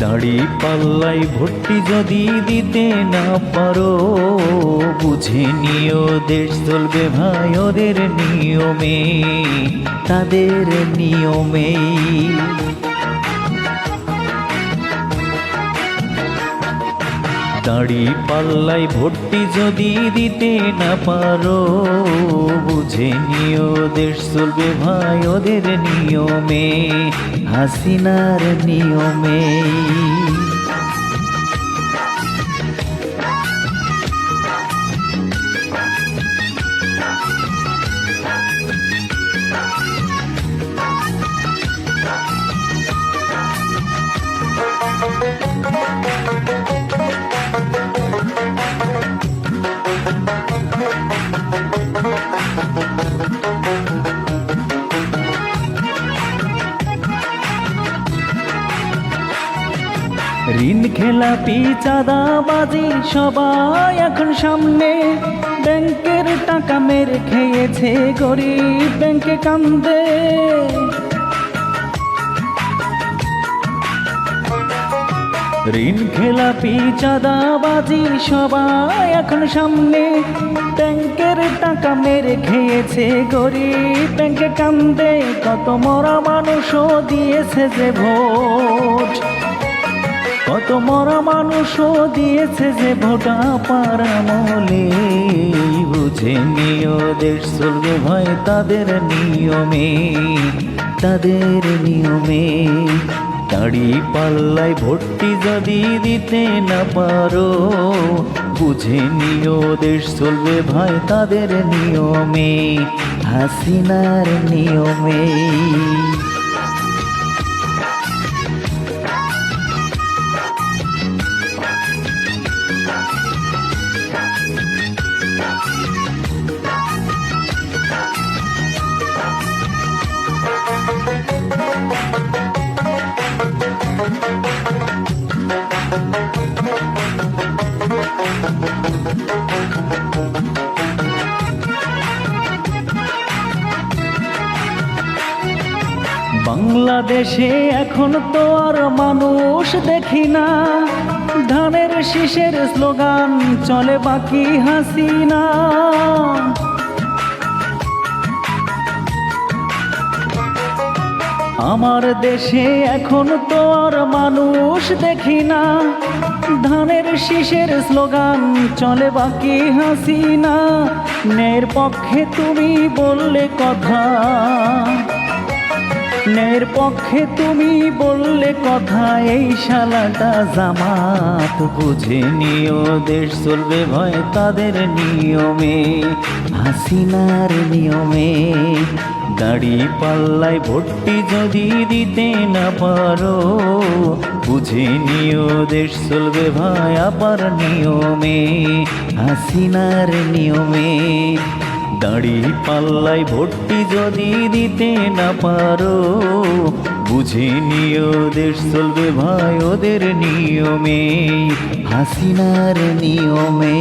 দাড়ি পাল্লাই ভর্তি যদি দিতে না পারো, বুঝে নিও দেশ চলবে ভাই ওদের নিয়মে, তাদের নিয়মেই দাড়ি পাল্লাই ভর্তি যদি দিতে না পারো, বুঝে নিও দেশ চলবে ভাই, ওদের নিয়মে, হাসিনার নিয়মে। ঋণ খেলাপি চাঁদাবাজি সবাই এখন সামনে। ব্যাংকের টাকা মেরে খেয়েছে গরিব, ব্যাংকে কান্দে। ঋণ খেলাপি চাঁদাবাজি সবাই এখন সামনে। ব্যাংকের টাকা মেরে খেয়েছে গরিব, ব্যাংকে কান্দে। কত মরা মানুষও দিয়েছে যে ভোট। কত মরা মানুষও দিয়েছে যে ভোটা পারামলে বুঝে নিও দেশ চলবে ভয় তাদের নিয়মে তাদের নিয়মে। দাড়ি পাল্লাই ভর্তি যদি দিতে না পারো, বুঝে নিও দেশ চলবে ভাই তাদের নিয়মে, হাসিনার নিয়মে। বাংলাদেশে এখন তো আর মানুষ দেখি না। ধানের শীষের স্লোগান চলে বাকি হাসিনা। আমার দেশে এখন তো আর মানুষ দেখি না। ধানের শীষের স্লোগান, চলে বাকি হাসিনা। ন্যায়ের পক্ষে তুমি বললে কথা। ন্যায়ের পক্ষে তুমি বললে কথা, এই শালাটা জামাত বুঝে নিও, দেশ চলবে ভয় তাদের নিয়মে। হাসিনার নিয়মে দাড়ি পাল্লায় ভর্তি যদি দিতে না পারো, বুঝে নিও দেশ চলবে ভাই আবার নিয়মে, হাসিনার নিয়মে। দাড়ি পাল্লায় ভর্তি যদি দিতে না পারো, বুঝে নিও দেশ চলবে ভাই ওদের নিয়মে, হাসিনার নিয়মে।